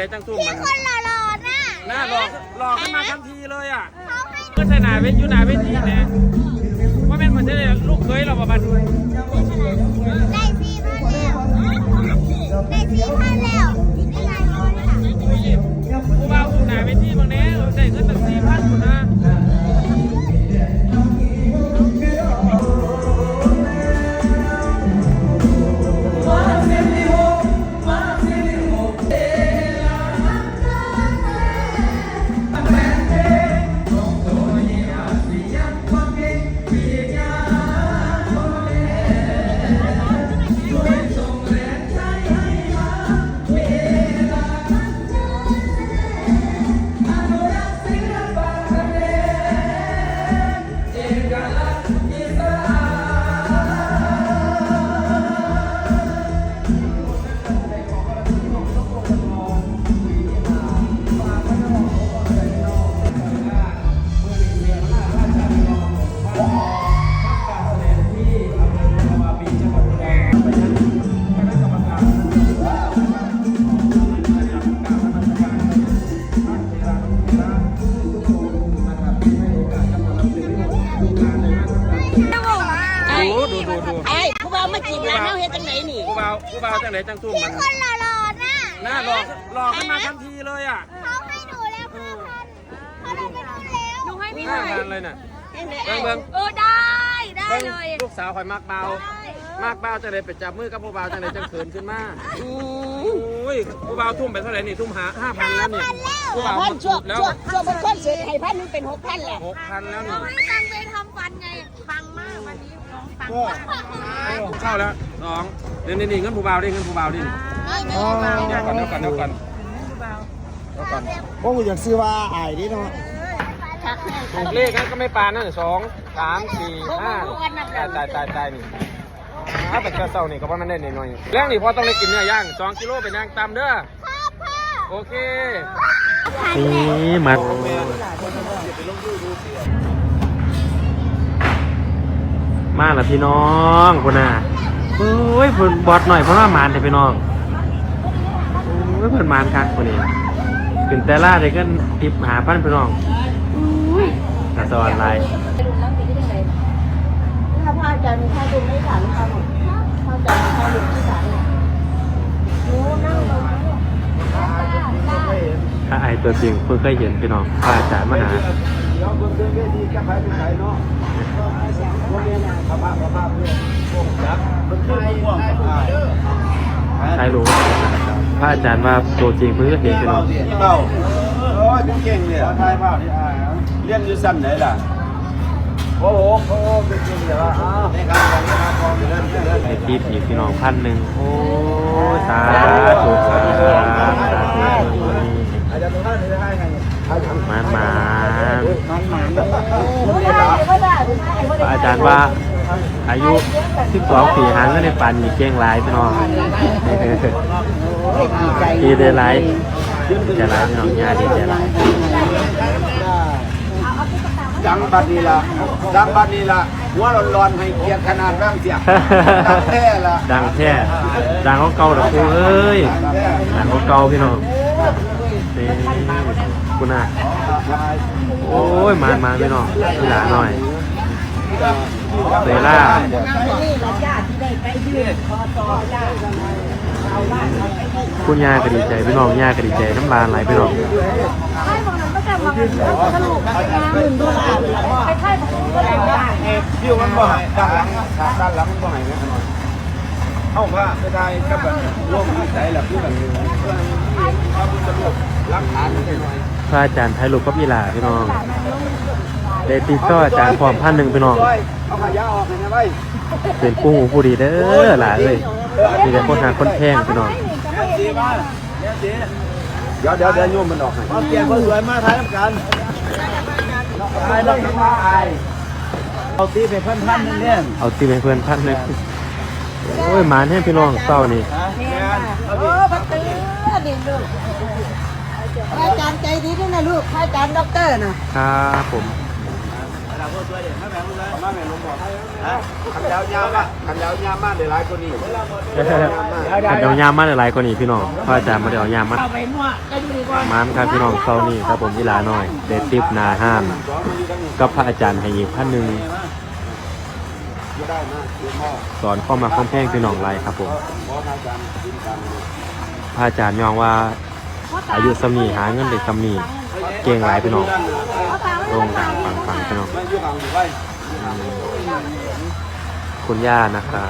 ไหนจังทุ่มมันคนหล่อๆน่ะหน้าหลอกหลอกขึ้นมาทันทีเลยอะก็ใส่หนาเวทอยู่หนาเวทีเนี่ยว่าแม่นมันจะได้ลูกเคยเราประมาณได้สี่ ผู้บ่าวผู้บ่าวจังไหนจังทุ่มมันคนหล่อๆน่ะหน้าหลอกหลอกขึ้นมาทันทีเลยอะเขาให้หนูแล้วห้าพันเขาได้เป็นคนแล้วหนูให้พี่หห้าน่อยพันเลยน่ะจังไหนเบิ่ไอ้งเบิ่ง เออได้ได้เบิ่งเลยลูกสาวคอยมากเบามากเบาจังไหนไปจับมือกับผู้บ่าวจังไหนจังเขินขึ้นมาอืโอม้ยผู้บ่าวทุ่มไปเท่าไหร่นี่ทุ่มหาห้าพันแล้วนี่ผู้บ่าว พันช่วงแล้วช่วงช่วงบนคนเสียให้พันหนึงเป็นหกพันแหละหกพันแล้วหนูนี่ให้ตังค์ไปทำฟันไงฟังมากวันนี้น้องฟังมากเข้าแล้วสองนี่นี่นี่เงินผู้บ่าวดิเงินผู้บ่าวดินี่นี่เดี๋ยวก่อนเดี๋ยวก่อนเดี๋ยวก่อนเดี๋ยวก่อนพวกกูอยากซื้อว่าอายดิเนาะถูกเลขนั้นก็ไม่ปานนั่นสองสามสี่ห้าตายตายตายตายนี่ถ้าเป็นกระเซ้านี่ก็ว่ามันได้หน่อยๆเรื่องนี้พอต้องได้กินเนื้อย่างสองกิโลเป็นย่างตามเด้อโอเค นี่มัดมาล้วพี่น้องคนน่ะโอ้ยเพิ่นบอดหน่อยเพราะว่ามานแต่พี่น้องโอ้ยเพิ่นมานคักคนนี้ขึ้นแต่ล่าได้ก็ทิปหาพันพี่น้องกระสอนไลน์ถ้าพระอาจารย์มีค่าดูไม่ถามค่ะหมดพระอาจารย์มีค่าดูที่ศาลเนี่ยหนูนั่งลง ถ้าไอ ตัวจริงเพิ่งเคยเห็นพี่น้องพระอาจารย์มาหาเดี๋ยวเบิ่งเบิ่งเวทีจะขายเป็นไสเนาะพวกนี้นะพระพระพระพระเพื่อนพวกจักมันคือม่วงกับอายใช่รู้พระอาจารย์ว่าตัวจริงเพิ่งเคยเห็นพี่น้องเต้าโอ้ยเก่งเนี่ยทายภาพนี่อายเรียนอยู่ชั้นไหนล่ะโอ้โหโอ้โหเป็นจริงเลยว่าอ้าวในการเรียนการทองอยู่เรื่อยๆเรื่อยไอทีผีพี่น้องพันหนึ่งโอ้ยสาธุสาธุสาธุ จารย์ว่า อายุ 12ปีหางก็ในปันมีเก่งหลายพี่น้องดีใจหลายดีใจหลายพี่น้องญาติดีใจหลายดังบัดนี้ล่ะดังบัดนี้ล่ะหัวร้อนๆให้เกียรติขนาดร่างเสียดังแท้ล่ะดังแท้ดังของเก่าดอกคูเอ้ยดังของเก่าพี่น้องนี่คุณน่ะโอ้ยมานมาพี่น้องพี่หลาหน่อย เซล่านี่ละญาติที่ได้ไปยื่นคอต่อญาติเอาบ้านเอาไปให้คุณย่าก็ดีใจพี่น้องย่าก็ดีใจน้ำลายไหลพี่น้องพี่มันบ่ให้ด้านหลังด้านหลังบ่ห้แม่นอนเอาผ้าไปได้กับแบบร่วมวิสัยล่ะอแบบเพื่อนพระพุทธรูปรักฐานนิดหน่อยพระอาจารย์ไทยลูกกับอีหลาพี่น้อง ได้ติดต่ออาจารย์พร้อมพันหนึ่งพี่น้องเอาขยะออกให้นะไว้เป็นผู้หูผู้ดีเด้อหลาเอ้ยมีแต่คนหาคนแพงพี่น้องสีมาเดี๋ยวเดี๋ยวเดี๋ยวโยมมันออกให้เอาเปลี่ยนคนสวยมาถ่ายกันถ่ายต้องมาอายเอาตีไปพันพันนึงเนี่ยเอาตีไปเพื่อนพันหนึ่งโอ้ยหมานให้พี่น้องเศร้านี่โอ้พัตเตอร์ดีลูกอาจารย์ใจดีด้วยนะลูกอาจารย์ด็อกเตอร์นะครับผม คนสวยเด็ดมาแม่คนสวยมาแม่ลงบ่ฮะขันยาวยาวอะขันยาวยาวมากเลยหลายคนนี่ขันเดียวยามมาหลายคนนี้พี่น้องพระอาจารย์มาเดียวยามมาเอาไปมั่วก็อยู่ดีกว่ามครับพี่น้องเซานี่ครับผมอีหลาน้อยเดติปนาห้ามกับพระอาจารย์ให้อีกท่านหนึ่งสอนข้อมาข้อมแพงพี่น้องไรครับผมพระอาจารย์ยองว่าอายุสำนีหาเงินเด็กสำนีเก่งหลายพี่น้อง โด่งดังฟังฟังพี่น้องมันอยู่ห่างอยู่ไว้คุณย่านะครับ